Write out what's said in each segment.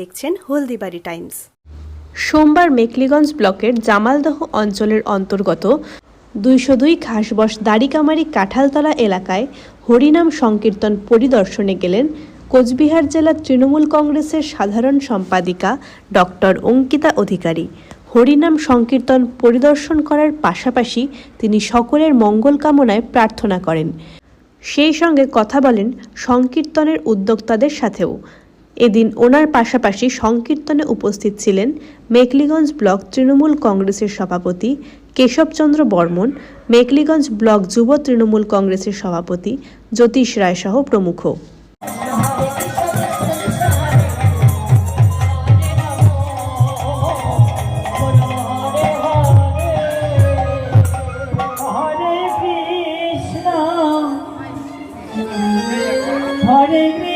দেখছেন হলদিবাড়ি টাইমস। সোমবার মেকলিগঞ্জ ব্লকের জামালদহ অঞ্চলের অন্তর্গত দুইশো দুই ঘাসবস দাড়িকামারি কাঁঠালতলা এলাকায় হরিনাম সংকীর্তন পরিদর্শনে গেলেন কোচবিহার জেলা তৃণমূল কংগ্রেসের সাধারণ সম্পাদিকা ডক্টর অঙ্কিতা অধিকারী। হরিনাম সংকীর্তন পরিদর্শন করার পাশাপাশি তিনি সকলের মঙ্গল কামনায় প্রার্থনা করেন। সেই সঙ্গে কথা বলেন সংকীর্তনের উদ্যোক্তাদের সাথেও। এদিন ওনার পাশাপাশি সংকীর্তনে উপস্থিত ছিলেন মেকলিগঞ্জ ব্লক তৃণমূল কংগ্রেসের সভাপতি কেশবচন্দ্র বর্মন মেকলিগঞ্জ ব্লক যুব তৃণমূল কংগ্রেসের সভাপতি জ্যোতিষ রায় সহ প্রমুখ হরে কৃষ্ণ।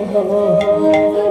হরে